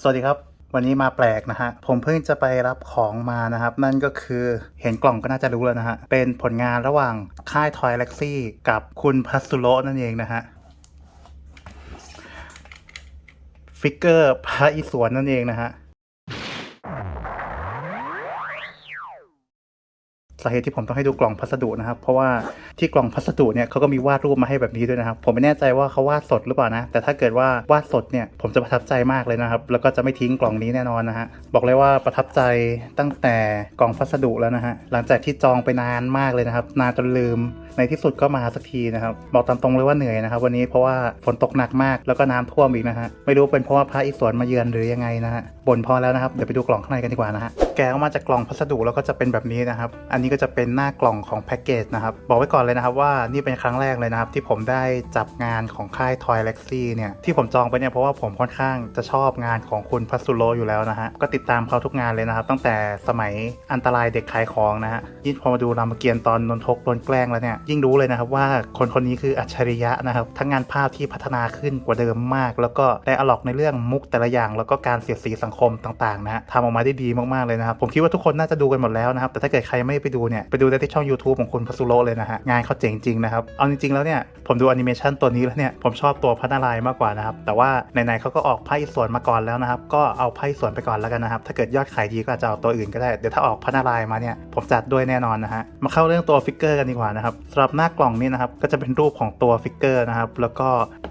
สวัสดีครับ วันนี้มาแปลกนะฮะ ผมเพิ่งจะไปรับของมานะครับ นั่นก็คือเห็นกล่องก็น่าจะรู้แล้วนะฮะ เป็นผลงานระหว่างค่ายทอยเล็กซี่กับคุณพัสสุโรนั่นเองนะฮะ ฟิกเกอร์พระอิศวรนั่นเองนะฮะ สาเหตุที่ผมต้องให้ดูกล่องพัสดุนะครับ เพราะว่าที่กล่องพัสดุเนี่ยเขาก็มีวาดรูปมาให้แบบนี้ด้วยนะครับ ผมไม่แน่ใจว่าเขาวาดสดหรือเปล่านะ แต่ถ้าเกิดว่าวาดสดเนี่ยผมจะประทับใจมากเลยนะครับ แล้วก็จะไม่ทิ้งกล่องนี้แน่นอนนะฮะ บอกเลยว่าประทับใจตั้งแต่กล่องพัสดุแล้วนะฮะ หลังจากที่จองไปนานมากเลยนะครับ นานจนลืมในที่สุดก็มาสักทีนะครับ บอกตามตรงเลยว่าเหนื่อยนะครับ วันนี้เพราะว่าฝนตกหนักมากแล้วก็น้ำท่วมอีกนะฮะไม่รู้เป็นเพราะว่าพระอิศวรมาเยือนหรือยังไงนะฮะบ่นพอแล้วนะครับเดี๋ยวไปดูกล่องข้างในกันดีกว่านะฮะแกะออกมาจากกล่องพัสดุแล้วก็จะเป็นแบบนี้นะครับ อันนี้ก็จะเป็นหน้ากล่องของแพ็กเกจนะครับ บอกไว้ก่อนเลยนะครับว่านี่เป็นครั้งแรกเลยนะครับ ที่ผมได้จับงานของค่าย Toy l e x i เนี่ยที่ผมจองไปเนี่ยเพราะว่าผมค่อนข้างจะชอบงานของคุณพัสดุโรอยู่แล้วนะฮะก็ติดตามเขาทุกงานเลยนะครับ ตั้งแต่สมัยอันตรายเด็กขายของนะฮะยิ่งพอมาดูรามเกียรติ์ตอนนนทกโดนแกล้งแล้วเนี่ยยิ่งรู้เลยนะครับว่าคนคนนี้คืออัจฉริยะนะครับ ทั้งงานภาพที่พัฒนาขึ้นกว่าเดิมมาก แล้วก็ได้อลอกในเรื่องมุกแต่ละอย่าง แล้วก็การเสียดสีสังคมต่างๆนะทำออกมาได้ดีมากๆเลยนะครับ ผมคิดว่าทุกคนน่าจะดูกันหมดแล้วนะครับ แต่ถ้าเกิดใครไม่ไปดูเนี่ยไปดูได้ที่ช่อง YouTube ของคุณพัสุโรเลยนะฮะงานเขาเจ๋งจริงนะครับเอาจริงๆแล้วเนี่ยผมดูแอนิเมชันตัวนี้แล้วเนี่ยผมชอบตัวพัฒนารายมากกว่านะครับแต่ว่าไหนๆเขาก็ออกไพ่สวนมาก่อนแล้วนะครับก็เอาไพ่สวนไปก่อนแล้วกันนะครับถ้าเกิดยอดขายดีก็อาจจะเอาตัวอื่นก็ได้เดี๋ยวถ้าออกพัฒนารายมาเนี่ยผมจัดด้วยแน่นอนนะฮะมาเข้าเรื่องตัวฟิกเกอร์กันดีกว่านะครับสำหรับหน้ากล่องนี่นะครับก็จะเป็นรูปของตัวฟิกเกอร์นะครับ แล้วก็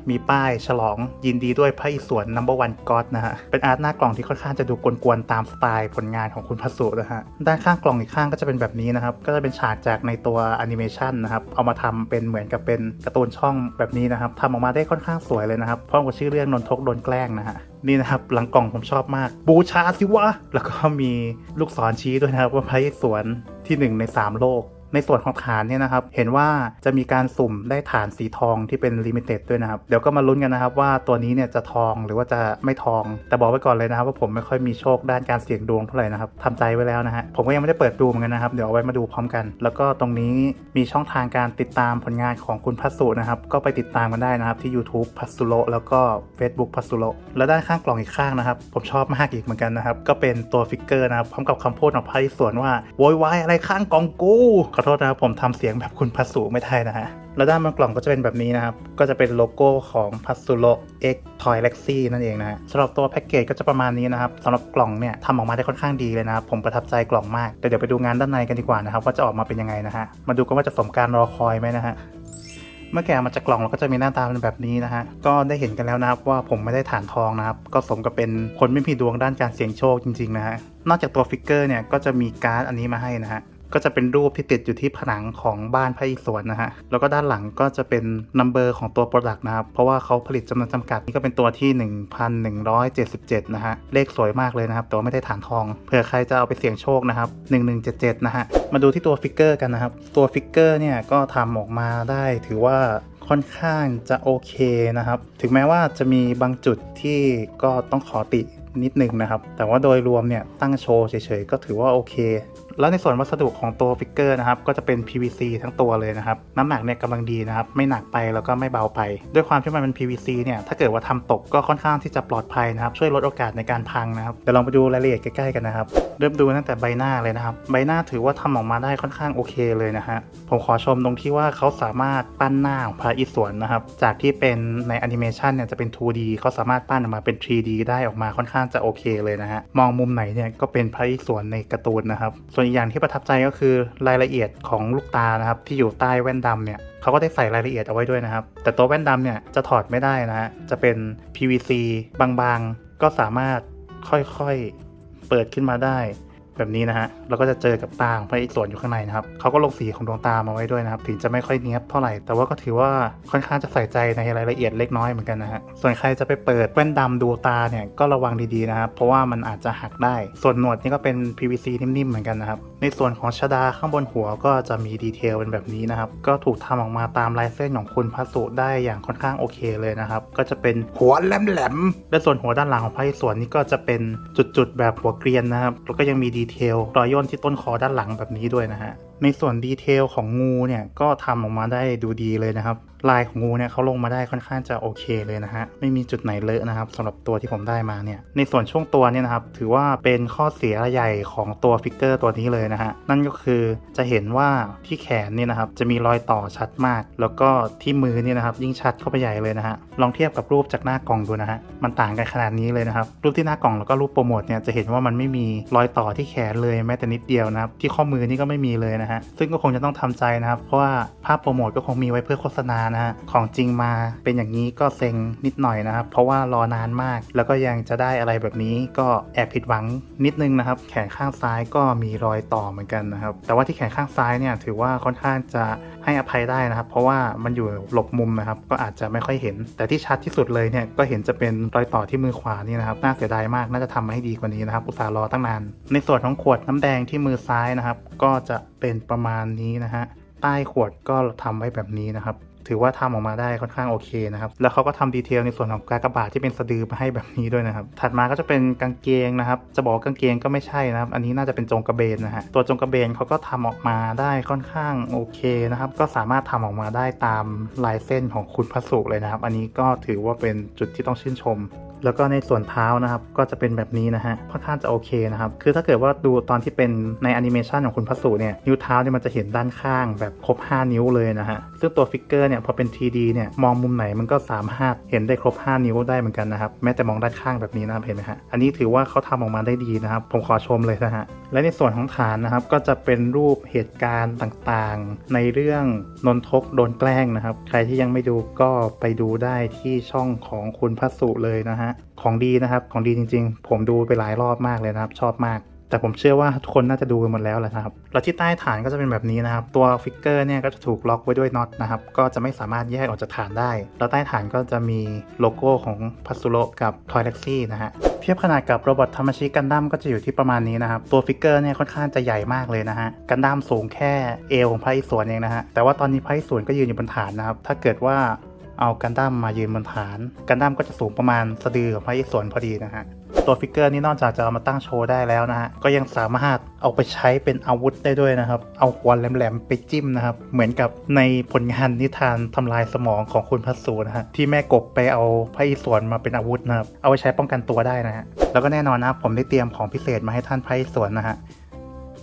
มีป้ายฉลองยินดีด้วยพระอิศวร number one god นะฮะ เป็นอาร์ตหน้ากล่องที่ค่อนข้างจะดูกวนๆตามสไตล์ผลงานของคุณพัสุนะฮะ ด้านข้างกล่องอีกข้างก็จะเป็นแบบนี้นะครับ ก็จะเป็นฉากจากในตัวแอนิเมชันนะครับ เอามาทำเป็นเหมือนกับเป็นการ์ตูนช่องแบบนี้นะครับทำออกมาได้ค่อนข้างสวยเลยนะครับพร้อมกับชื่อเรื่องนนทกโดนแกล้งนะฮะนี่นะครับหลังกล่องผมชอบมาก บูชาสิวะแล้วก็มีลูกศรชี้ด้วยนะครับว่าพระอิศวรที่หนึ่งในสามโลก ในส่วนของฐานเนี่ยนะครับ เห็นว่าจะมีการสุ่มได้ฐานสีทองที่เป็นลิมิเต็ดด้วยนะครับ เดี๋ยวก็มาลุ้นกันนะครับว่าตัวนี้เนี่ยจะทองหรือว่าจะไม่ทอง แต่บอกไว้ก่อนเลยนะครับ ว่าผมไม่ค่อยมีโชคด้านการเสี่ยงดวงเท่าไหร่นะครับทำใจไว้แล้วนะฮะ ผมก็ยังไม่ได้เปิดดูเหมือนกันนะครับ เดี๋ยวเอาไว้มาดูพร้อมกัน แล้วก็ตรงนี้มีช่องทางการติดตามผลงานของคุณพัสสุนะครับ ก็ไปติดตามกันได้นะครับที่ YouTube พัสสุโรแล้วก็ Facebook พัสสุโรแล้วด้านข้างกล่องอีกข้างนะครับ ผมชอบมากอีกเหมือนกันนะครับ ก็เป็นตัวฟิกเกอร์นะครับพร้อมกับคำพูดของพระอิศวรว่าโวยวายอะไรข้างกองกูอโทษนะครับผมทำเสียงแบบคุณพัสสุไม่ได้นะฮะ แล้วด้านบนกล่องก็จะเป็นแบบนี้นะครับ ก็จะเป็นโลโก้ของพัส u โ o X Toy l e x i นั่นเองนะฮะสำหรับตัวแพ็กเกจก็จะประมาณนี้นะครับสำหรับกล่องเนี่ยทำออกมาได้ค่อนข้างดีเลยนะครับ ผมประทับใจกล่องมาก แต่เดี๋ยวไปดูงานด้านในกันดีกว่านะครับว่าจะออกมาเป็นยังไงนะฮะ มาดูกันว่าจะสมการรอคอยไหมนะฮะเมื่อแกะมาจากกล่องเราก็จะมีหน้าตาเป็นแบบนี้นะฮะ ก็ได้เห็นกันแล้วนะครับว่าผมไม่ได้ฐานทองนะครับ ก็สมกับเป็นคนไม่มีดวงด้านการเสี่ยงโชคจริงๆนะฮะ นอกจากตัวฟิกเกอร์เนี่ยก็จะมีการ์ดอันนี้มาให้นะฮะ ก็จะเป็นรูปที่ติดอยู่ที่ผนังของบ้านพระอิศวรนะฮะ แล้วก็ด้านหลังก็จะเป็นนัมเบอร์ของตัวโปรดักต์นะครับ เพราะว่าเขาผลิตจำนวนจำกัดนี่ก็เป็นตัวที่ 1177 นะฮะ เลขสวยมากเลยนะครับ แต่ว่าไม่ได้ฐานทอง เผื่อใครจะเอาไปเสี่ยงโชคนะครับ 1177 นะฮะ มาดูที่ตัวฟิกเกอร์กันนะครับ ตัวฟิกเกอร์เนี่ยก็ทำออกมาได้ถือว่าค่อนข้างจะโอเคนะครับ ถึงแม้ว่าจะมีบางจุดที่ก็ต้องขอตินิดนึงนะครับ แต่ว่าโดยรวมเนี่ยตั้งโชว์เฉยๆ ก็ถือว่าโอเค แล้วในส่วนวัสดุของตัวฟิกเกอร์นะครับก็จะเป็น PVC ทั้งตัวเลยนะครับน้ำหนักเนี่ยกำลังดีนะครับไม่หนักไปแล้วก็ไม่เบาไป ด้วยความที่มันเป็น PVC เนี่ยถ้าเกิดว่าทำตกก็ค่อนข้างที่จะปลอดภัยนะครับช่วยลดโอกาสในการพังนะครับเดี๋ยวลองไปดูรายละเอียดใกล้ๆกันนะครับเริ่มดูตั้งแต่ใบหน้าเลยนะครับใบหน้าถือว่าทำออกมาได้ค่อนข้างโอเคเลยนะฮะผมขอชมตรงที่ว่าเขาสามารถปั้นหน้าของพระอิศวรนะครับจากที่เป็นในแอนิเมชันเนี่ยจะเป็น 2D เขาสามารถปั้นออกมาเป็น 3D ได้ออกมาค่อนข้างจะโอเคเลยนะฮะมองมุมไหนเนี่ยก็เป็นพระอิศวรในการ์ตูนนะครับส่วนอีกอย่างที่ประทับใจก็คือรายละเอียดของลูกตานะครับที่อยู่ใต้แว่นดำเนี่ยเขาก็ได้ใส่รายละเอียดเอาไว้ด้วยนะครับ แต่ตัวแว่นดำเนี่ยจะถอดไม่ได้นะฮะจะเป็น PVC บางๆ ก็สามารถค่อยๆเปิดขึ้นมาได้ แบบนี้นะฮะเราก็จะเจอกับตาของพระอิศวรอยู่ข้างในนะครับเขาก็ลงสีของดวงตามาไว้ด้วยนะครับถึงจะไม่ค่อยเนี้ยบเท่าไหร่แต่ว่าก็ถือว่าค่อนข้างจะใส่ใจในรายละเอียดเล็กน้อยเหมือนกันนะฮะส่วนใครจะไปเปิดแว่นดำดูตาเนี่ยก็ระวังดีๆนะครับเพราะว่ามันอาจจะหักได้ ส่วนหนวดนี่ก็เป็น PVC นิ่มๆเหมือนกันนะครับในส่วนของชดาข้างบนหัวก็จะมีดีเทลเป็นแบบนี้นะครับก็ถูกทำออกมาตามลายเส้นของคุณพัสุได้อย่างค่อนข้างโอเคเลยนะครับก็จะเป็นหัวแหลมๆและส่วนหัวด้านหลังของพระอิศวรนี่ก็จะเป็นจุดๆแบบหัวเกรียนนะครับแล้วก็ยังมีดีเทลรอยย่นที่ต้นคอด้านหลังแบบนี้ด้วยนะฮะ ในส่วนดีเทลของงูเนี่ยก็ทำออกมาได้ดูดีเลยนะครับ ลายของงูเนี่ยเขาลงมาได้ค่อนข้างจะโอเคเลยนะฮะไม่มีจุดไหนเลอะนะครับสำหรับตัวที่ผมได้มาเนี่ยในส่วนช่วงตัวเนี่ยนะครับถือว่าเป็นข้อเสียใหญ่ของตัวฟิกเกอร์ตัวนี้เลยนะฮะนั่นก็คือจะเห็นว่าที่แขนเนี่ยนะครับจะมีรอยต่อชัดมาก แล้วก็ที่มือเนี่ยนะครับยิ่งชัดเข้าไปใหญ่เลยนะฮะลองเทียบกับรูปจากหน้ากล่องดูนะฮะมันต่างกันขนาดนี้เลยนะครับรูปที่หน้ากล่องแล้วก็รูปโปรโมทเนี่ยจะเห็นว่ามันไม่มีรอยต่อที่แขนเลยแม้แต่นิดเดียวนะครับที่ข้อมือนี่ก็ไม่มีเลยนะฮะซึ่งก็คงจะต้องทำใจนะครับเพราะว่าภาพโปรโมทก็คงมีไว้เพื่อโฆษณานะฮะของจริงมาเป็นอย่างนี้ก็เซ็งนิดหน่อยนะครับ เพราะว่ารอนานมาก แล้วก็ยังจะได้อะไรแบบนี้ก็แอบผิดหวังนิดนึงนะครับ แขนข้างซ้ายก็มีรอยต่อเหมือนกันนะครับ แต่ว่าที่แขนข้างซ้ายเนี่ยถือว่าค่อนข้างจะให้อภัยได้นะครับ เพราะว่ามันอยู่หลบมุมนะครับ ก็อาจจะไม่ค่อยเห็น แต่ที่ชัดที่สุดเลยเนี่ยก็เห็นจะเป็นรอยต่อที่มือขวานี่นะครับน่าเสียดายมากน่าจะทำมาให้ดีกว่านี้นะครับ อุตส่าห์รอตั้งนาน ในส่วนของขวดน้ำแดงที่มือซ้ายนะครับ ก็จะเป็นประมาณนี้นะฮะใต้ขวดก็ทำไว้แบบนี้นะครับ ถือว่าทำออกมาได้ค่อนข้างโอเคนะครับ แล้วเขาก็ทำดีเทลในส่วนของกากบาทที่เป็นสะดือมาให้แบบนี้ด้วยนะครับ ถัดมาก็จะเป็นกางเกงนะครับ จะบอกกางเกงก็ไม่ใช่นะครับ อันนี้น่าจะเป็นจงกระเบนนะฮะ ตัวจงกระเบนเขาก็ทำออกมาได้ค่อนข้างโอเคนะครับ ก็สามารถทำออกมาได้ตามลายเส้นของคุณพระสุเลยนะครับ อันนี้ก็ถือว่าเป็นจุดที่ต้องชื่นชม แล้วก็ในส่วนเท้านะครับก็จะเป็นแบบนี้นะฮะค่อนข้างจะโอเคนะครับคือถ้าเกิดว่าดูตอนที่เป็นในแอนิเมชันของคุณพัสสุเนี่ยนิ้วเท้าเนี่ยมันจะเห็นด้านข้างแบบครบ 5 นิ้วเลยนะฮะซึ่งตัวฟิกเกอร์เนี่ยพอเป็น 3D เนี่ยมองมุมไหนมันก็สามารถเห็นได้ครบ 5 นิ้วได้เหมือนกันนะครับแม้แต่มองด้านข้างแบบนี้นะครับเห็นไหมฮะอันนี้ถือว่าเขาทำออกมาได้ดีนะครับผมขอชมเลยนะฮะและในส่วนของฐานนะครับก็จะเป็นรูปเหตุการณ์ต่างๆ ในเรื่องนนทกโดนแกล้งนะครับ ใครที่ยังไม่ดูก็ไปดูได้ที่ช่องของคุณพัสสุเลยนะฮะของดีนะครับของดีจริงๆ ผมดูไปหลายรอบมากเลยนะครับ ชอบมาก แต่ผมเชื่อว่าทุกคนน่าจะดูกันหมดแล้วแหละนะครับ แล้วที่ใต้ฐานก็จะเป็นแบบนี้นะครับ ตัวฟิกเกอร์เนี่ยก็จะถูกล็อกไว้ด้วยน็อตนะครับ ก็จะไม่สามารถแยกออกจากฐานได้ แล้วใต้ฐานก็จะมีโลโก้ของพัส u โ o กับทอยเล็กซี่นะฮะ เทียบขนาดกับโรบอทธรรมชิกันดั้มก็จะอยู่ที่ประมาณนี้นะครับ ตัวฟิกเกอร์เนี่ยค่อนข้างจะใหญ่มากเลยนะฮะ กันดั้มสูงแค่เอวของพระอิศวรเองนะฮะ แต่ว่าตอนนี้พระอิศวรก็ยืนอยู่บนฐานนะครับ ถ้าเกิดว่า เอากันดั้มมายืนบนฐาน กันดั้มก็จะสูงประมาณสะดือของพระอิศวรพอดีนะฮะ ตัวฟิกเกอร์นี่นอกจากจะเอามาตั้งโชว์ได้แล้วนะฮะ ก็ยังสามารถเอาไปใช้เป็นอาวุธได้ด้วยนะครับ เอาหัวแหลมๆไปจิ้มนะครับ เหมือนกับในผลงานนิทานทำลายสมองของคุณพัสสูนะฮะ ที่แม่กบไปเอาพระอิศวรมาเป็นอาวุธนะครับ เอาไปใช้ป้องกันตัวได้นะฮะ แล้วก็แน่นอนนะผมได้เตรียมของพิเศษมาให้ท่านพระอิศวรนะฮะ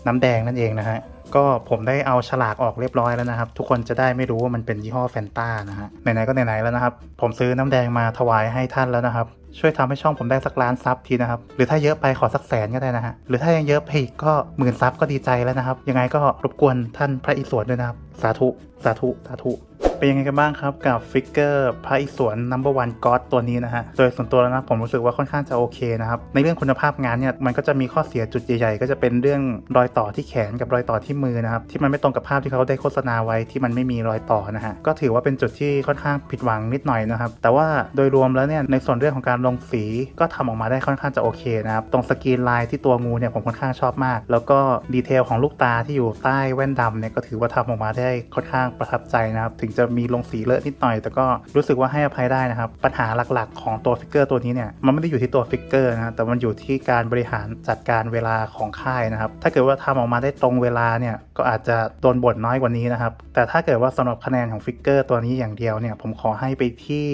น้ำแดงนั่นเองนะฮะ ก็ผมได้เอาฉลากออกเรียบร้อยแล้วนะครับ ทุกคนจะได้ไม่รู้ว่ามันเป็นยี่ห้อแฟนตานะฮะไหนๆก็ไหนๆแล้วนะครับ ผมซื้อน้ำแดงมาถวายให้ท่านแล้วนะครับ ช่วยทำให้ช่องผมได้สักล้านซับทีนะครับ หรือถ้าเยอะไปขอสักแสนก็ได้นะฮะหรือถ้ายังเยอะไปอีกก็หมื่นซับก็ดีใจแล้วนะครับ ยังไงก็รบกวนท่านพระอิศวรด้วยนะครับ สาธุสาธุสาธุ เป็นยังไงกันบ้างครับกับฟิกเกอร์พระอิศวรนัมเบอร์วันก็อดตัวนี้นะฮะ โดยส่วนตัวแล้วนะผมรู้สึกว่าค่อนข้างจะโอเคนะครับ ในเรื่องคุณภาพงานเนี่ยมันก็จะมีข้อเสียจุดใหญ่ๆ ก็จะเป็นเรื่องรอยต่อที่แขนกับรอยต่อที่มือนะครับ ที่มันไม่ตรงกับภาพที่เขาได้โฆษณาไว้ที่มันไม่มีรอยต่อนะฮะ ก็ถือว่าเป็นจุดที่ค่อนข้างผิดหวังนิดหน่อยนะครับ แต่ว่าโดยรวมแล้วเนี่ยในส่วนเรื่องของการลงสีก็ทำออกมาได้ค่อนข้างจะโอเคนะครับ ตรงสกรีนลายที่ตัวงูเนี่ยผมค่อนข้างชอบมาก แล้วก็ดีเทลของลูกตาที่อยู่ใต้แว่นดำเนี่ยก็ถือว่าทำออกมาได้ค่อนข้างประทับใจนะครับ ถึงจะมีลงสีเลอะนิดหน่อย แต่ก็รู้สึกว่าให้อภัยได้นะครับ ปัญหาหลักๆ ของตัวฟิกเกอร์ตัวนี้เนี่ยมันไม่ได้อยู่ที่ตัวฟิกเกอร์นะแต่มันอยู่ที่การบริหารจัดการเวลาของค่ายนะครับ ถ้าเกิดว่าทำออกมาได้ตรงเวลาเนี่ยก็อาจจะโดนบ่นน้อยกว่านี้นะครับ แต่ถ้าเกิดว่าสำหรับคะแนนของฟิกเกอร์ตัวนี้อย่างเดียวเนี่ยผมขอให้ไปที่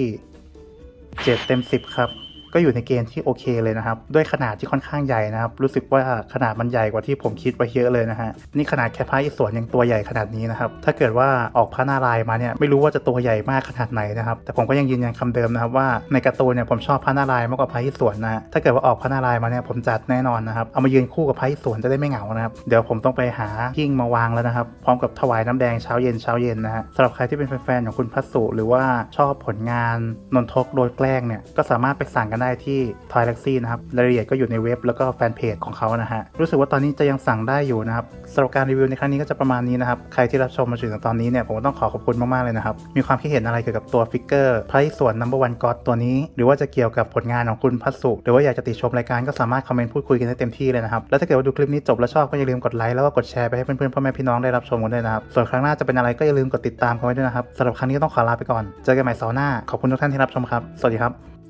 7 เต็ม 10 ครับ ก็อยู่ในเกณฑ์ที่โอเคเลยนะครับ ด้วยขนาดที่ค่อนข้างใหญ่นะครับ รู้สึกว่าขนาดมันใหญ่กว่าที่ผมคิดไว้เยอะเลยนะฮะ นี่ขนาดแค่พระอิศวรยังตัวใหญ่ขนาดนี้นะครับ ถ้าเกิดว่าออกพระนารายมาเนี่ยไม่รู้ว่าจะตัวใหญ่มากขนาดไหนนะครับ แต่ผมก็ยังยืนยันคำเดิมนะครับว่าในการ์ตูนเนี่ยผมชอบพระนารายมากกว่าพระอิศวรนะ ถ้าเกิดว่าออกพระนารายมาเนี่ยผมจัดแน่นอนนะครับ เอามายืนคู่กับพระอิศวรจะได้ไม่เหงานะครับ เดี๋ยวผมต้องไปหาหิ้งมาวางแล้วนะครับ พร้อมกับถวายน้ำแดงเช้าเย็นเช้าเย็นนะฮะสำหรับใครที่เป็นแฟนๆของคุณพัสสุหรือว่าชอบผลงานนนทกโดยแกล้งเนี่ยก็สามารถไปสั่งกันได้ที่ Toy Galaxy นะครับรายละเอียดก็อยู่ในเว็บแล้วก็แฟนเพจของเขานะฮะรู้สึกว่าตอนนี้จะยังสั่งได้อยู่นะครับสำหรับการรีวิวในครั้งนี้ก็จะประมาณนี้นะครับใครที่รับชมมาถึงตอนนี้เนี่ยผมต้องขอขอบคุณมากๆเลยนะครับมีความคิดเห็นอะไรเกี่ยวกับตัวฟิกเกอร์พระอิศวรนัมเบอร์วันก็อดตัวนี้ หรือว่าจะเกี่ยวกับผลงานของคุณพัสสุหรือว่าอยากจะติชมรายการก็สามารถคอมเมนต์พูดคุยกันได้เต็มที่เลยนะครับแล้วถ้าเกิดว่าดูคลิปนี้จบแล้วชอบก็อย่าลืมกดไลค์แล้วก็กดแชร์ไปให้เพื่อนๆพ่อแม่พี่น้องได้รับชมกันด้วยนะครับส่วนครั้งหน้าจะเป็นอะไรก็อย่าลืมกดติดตามกันไว้ด้วยนะครับสำหรับครั้งนี้ก็ต้องขอลาไปก่อน เจอกันใหม่เสาร์หน้า ขอบคุณทุกท่านที่รับชมครับ สวัสดีครับ